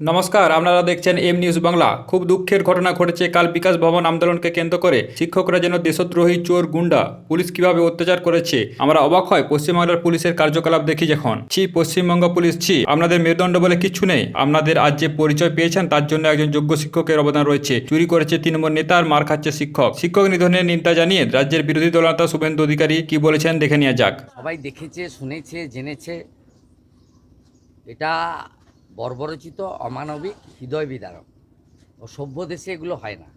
নমস্কার, আপনারা দেখছেন এম নিউজ বাংলা। খুব দুঃখের ঘটনা ঘটেছে কাল বিকাশ ভবন আন্দোলনকে কেন্দ্র করে। শিক্ষকরা যেন দেশদ্রোহী, চোর, গুন্ডা, পুলিশ কীভাবে অত্যাচার করেছে, আমরা অবাক হয়। পশ্চিমবাংলার পুলিশের কার্যকলাপ দেখি যখন। ছি, পশ্চিমবঙ্গ পুলিশ, ছি, আপনাদের মেরুদণ্ড বলে কিছু নেই। আপনাদের আজ যে পরিচয় পেয়েছেন, তার জন্য একজন যোগ্য শিক্ষকের অবদান রয়েছে। চুরি করেছে তৃণমূল নেতা আর মার খাচ্ছে শিক্ষক। শিক্ষক নিধনের নিন্দা জানিয়ে রাজ্যের বিরোধী দলনেতা শুভেন্দু অধিকারী কি বলেছেন, দেখে নেওয়া যাক। সবাই দেখেছে, শুনেছে, জেনেছে। এটা বর্বরচিত, অমানবিক হৃদয় বিদারক ও সভ্য দেশে এগুলো হয় না।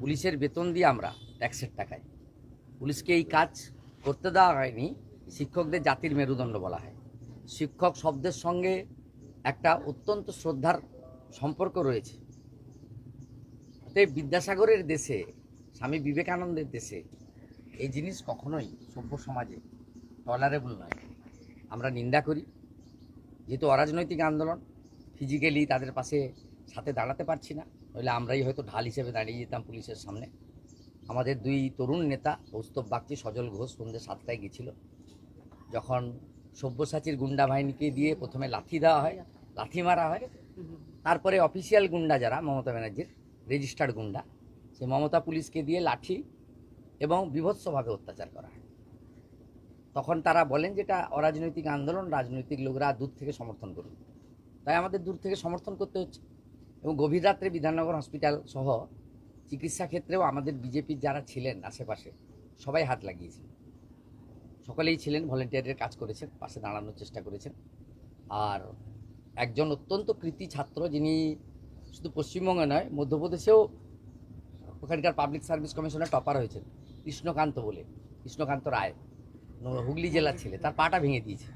পুলিশের বেতন দিয়ে আমরা ট্যাক্সের টাকায়। পুলিশকে এই কাজ করতে দেওয়া হয়নি, শিক্ষকদের জাতির মেরুদণ্ড বলা হয়। শিক্ষক শব্দের সঙ্গে একটা অত্যন্ত শ্রদ্ধার সম্পর্ক রয়েছে। অতএব বিদ্যাসাগরের দেশে, স্বামী বিবেকানন্দের দেশে এই জিনিস কখনোই সভ্য সমাজে টলারেবল নয়। আমরা নিন্দা করি যেহেতু অরাজনৈতিক আন্দোলন ফিজিক্যালি তাদের পাশে, সাথে দাঁড়াতে পারছি না। নইলে আমরাই হয়তো ঢাল হিসেবে দাঁড়িয়ে যেতাম পুলিশের সামনে। আমাদের দুই তরুণ নেতা কৌস্তব বাগচি, সজল ঘোষ, সন্ধ্যে সাতটায় গেছিল। যখন সব্যসাচীর গুন্ডা বাহিনীকে দিয়ে প্রথমে লাথি দেওয়া হয়, লাথি মারা হয়, তারপরে অফিসিয়াল গুন্ডা যারা, মমতা ব্যানার্জির রেজিস্টার্ড গুন্ডা, সে মমতা পুলিশকে দিয়ে লাঠি এবং বিভৎসভাবে অত্যাচার করা হয়। তখন তারা বলেন যেটা অরাজনৈতিক আন্দোলন, রাজনৈতিক লোকরা দূর থেকে সমর্থন করুন। তাই আমাদের দূর থেকে সমর্থন করতে হচ্ছে। এবং গভীর রাত্রে বিধাননগর হসপিটাল সহ চিকিৎসা ক্ষেত্রেও আমাদের বিজেপির যারা ছিলেন আশেপাশে, সবাই হাত লাগিয়েছেন। সকলেই ছিলেন, ভলেন্টিয়ারের কাজ করেছেন, পাশে দাঁড়ানোর চেষ্টা করেছেন। আর একজন অত্যন্ত কৃতি ছাত্র যিনি শুধু পশ্চিমবঙ্গে নয়, মধ্যপ্রদেশেও ওখানকার পাবলিক সার্ভিস কমিশনের টপার হয়েছেন, কৃষ্ণকান্ত বলে, কৃষ্ণকান্ত রায়। হুগলি জেলার ছেলে, তার পাটা ভেঙে দিয়েছে।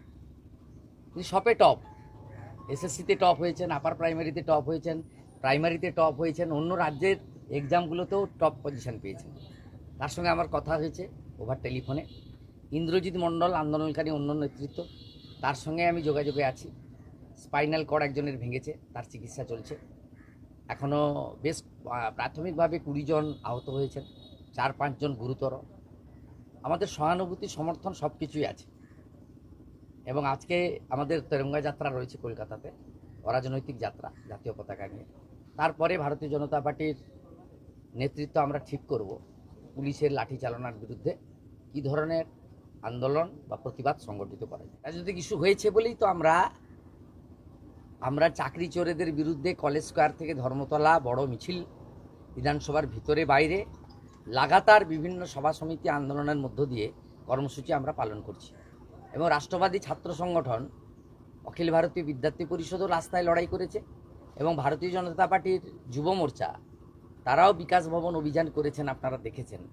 তিনি সপে টপ এসএসসিতে টপ হয়েছেন আপার প্রাইমারিতে টপ হয়েছেন প্রাইমারিতে টপ হয়েছেন, অন্য রাজ্যের এক্সামগুলোতেও টপ পজিশন পেয়েছেন। তার সঙ্গে আমার কথা হয়েছে ওভার টেলিফোনে ইন্দ্রজিৎ মণ্ডল আন্দোলনকারী অন্য নেতৃত্ব, তার সঙ্গে আমি যোগাযোগে আছি। স্পাইনাল কর্ড একজনের ভেঙেছে, তার চিকিৎসা চলছে। এখনও বেশ প্রাথমিকভাবে কুড়ি জন আহত হয়েছেন, চার পাঁচজন গুরুতর। আমাদের সহানুভূতি, সমর্থন সব কিছুই আছে। এবং আজকে আমাদের তেরঙ্গা যাত্রা রয়েছে কলকাতাতে, অরাজনৈতিক যাত্রা, জাতীয় পতাকা নিয়ে। তারপরে ভারতীয় জনতা পার্টির নেতৃত্ব আমরা ঠিক করব, পুলিশের লাঠি চালনার বিরুদ্ধে কী ধরনের আন্দোলন বা প্রতিবাদ সংগঠিত করা যায়। রাজনৈতিক ইস্যু হয়েছে বলেই তো আমরা আমরা চাকরি চোরেদের বিরুদ্ধে কলেজ স্কোয়ার থেকে ধর্মতলা বড় মিছিল বিধানসভার ভিতরে বাইরে লাগাতার বিভিন্ন সভা সমিতি আন্দোলনের মধ্য দিয়ে কর্মসূচি আমরা পালন করছি। এবং রাষ্ট্রবাদী ছাত্র সংগঠন অখিল ভারতীয় বিদ্যার্থী পরিষদও রাস্তায় লড়াই করেছে এবং ভারতীয় জনতা পার্টির যুব মোর্চা, তারাও বিকাশ ভবন অভিযান করেছেন, আপনারা দেখেছেন।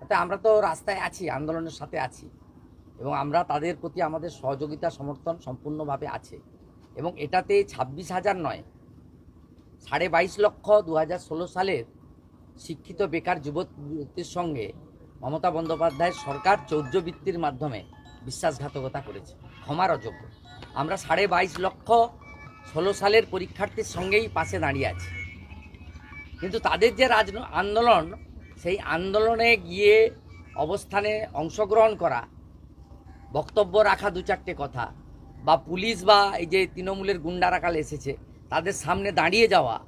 তাতে আমরা তো রাস্তায় আছি, আন্দোলনের সাথে আছি। এবং আমরা তাদের প্রতি আমাদের সহযোগিতা, সমর্থন সম্পূর্ণভাবে আছে। এবং এটাতে ছাব্বিশ হাজার নয়, সাড়ে বাইশ লক্ষ দু হাজার ষোলো সালের শিক্ষিত বেকার যুবতীর সঙ্গে মমতা বন্দ্যোপাধ্যায়ের সরকার চৌর্যবৃত্তির মাধ্যমে বিশ্বাসঘাতকতা করেছে। ক্ষমার অযোগ্য। আমরা সাড়ে বাইশ লক্ষ ষোলো সালের পরীক্ষার্থীর সঙ্গেই পাশে দাঁড়িয়ে আছি। কিন্তু তাদের যে রাজ আন্দোলন, সেই আন্দোলনে গিয়ে অবস্থানে অংশগ্রহণ করা, বক্তব্য রাখা দু চারটে কথা, বা পুলিশ বা এই যে তৃণমূলের গুন্ডারা কাল এসেছে, তাদের সামনে দাঁড়িয়ে যাওয়া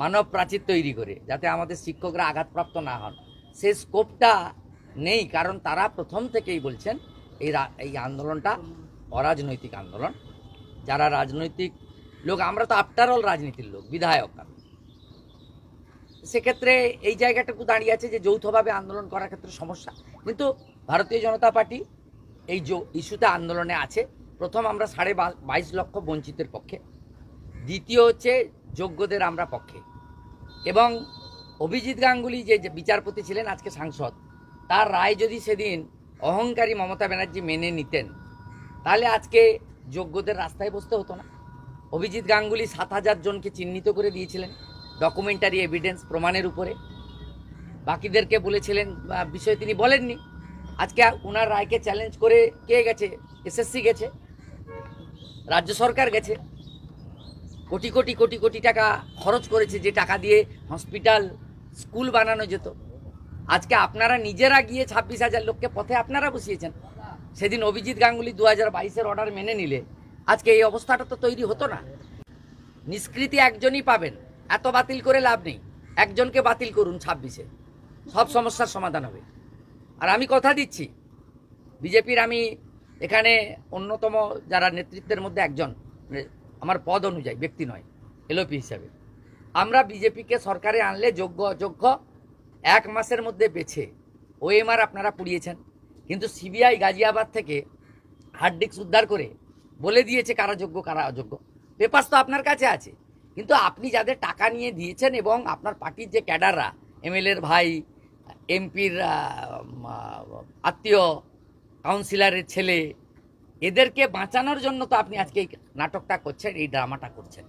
মানব প্রাচীর তৈরি করে, যাতে আমাদের শিক্ষকরা আঘাতপ্রাপ্ত না হন। সে স্কোপটা নেই, কারণ তারা প্রথম থেকেই বলছেন, এই এই আন্দোলনটা অরাজনৈতিক আন্দোলন। যারা রাজনৈতিক লোক, আমরা তো আফটার অল রাজনীতির লোক, বিধায়ক আমি। সেক্ষেত্রে এই জায়গাটুকু দাঁড়িয়ে আছে যে যৌথভাবে আন্দোলন করার ক্ষেত্রে সমস্যা। কিন্তু ভারতীয় জনতা পার্টি এই ইস্যুতে আন্দোলনে আছে। প্রথম আমরা সাড়ে বাইশ লক্ষ বঞ্চিতের পক্ষে। দ্বিতীয় হচ্ছে যোগ্যদের আমরা পক্ষে। এবং অভিজিৎ গাঙ্গুলি যে বিচারপতি ছিলেন, আজকে সাংসদ, তার রায় যদি সেদিন অহংকারী মমতা ব্যানার্জি মেনে নিতেন, তাহলে আজকে যোগ্যদের রাস্তায় বসতে হতো না। অভিজিৎ গাঙ্গুলি সাত হাজার জনকে চিহ্নিত করে দিয়েছিলেন ডকুমেন্টারি এভিডেন্স প্রমাণের উপরে। বাকিদেরকে বলেছিলেন বিষয়ে তিনি বলেননি। আজকে ওনার রায়কে চ্যালেঞ্জ করে কে গেছে? এসএসসি গেছে, রাজ্য সরকার গেছে। কোটি কোটি কোটি কোটি টাকা খরচ করেছে যে টাকা দিয়ে হসপিটাল, স্কুল বানানো যেত। আজকে আপনারা নিজেরা গিয়ে ছাব্বিশ হাজার লোককে পথে আপনারা বসিয়েছেন। সেদিন অভিজিৎ গাঙ্গুলি দু হাজার বাইশের অর্ডার মেনে নিলে। আজকে এই অবস্থাটা তো তৈরি হতো না। নিষ্কৃতি একজনই পাবেন। এত বাতিল করে লাভ নেই। একজনকে বাতিল করুন ছাব্বিশে। সব সমস্যার সমাধান হবে। আর আমি কথা দিচ্ছি, বিজেপির আমি এখানে অন্যতম যারা নেতৃত্বের মধ্যে একজন আমার পদ অনুযায়ী, ব্যক্তি নয়, এলওপি হিসাবে। আমরা বিজেপিকে সরকারে আনলে যোগ্য, অযোগ্য, এক মাসের মধ্যে বেছে ওএমআর আপনারা পুড়িয়েছেন। কিন্তু সিবিআই গাজিয়াবাদ থেকে হার্ড ডিস্ক উদ্ধার করে বলে দিয়েছে কারা যোগ্য, কারা অযোগ্য। পেপার্স তো আপনার কাছে আছে। কিন্তু আপনি যাদের টাকা নিয়ে দিয়েছেন এবং আপনার পার্টির যে ক্যাডাররা, এমএলএর ভাই, এমপির আত্মীয়, কাউন্সিলরের ছেলে এদেরকে বাঁচানোর জন্য তো আপনি আজকে এই নাটকটা করছেন এই ড্রামাটা করছেন।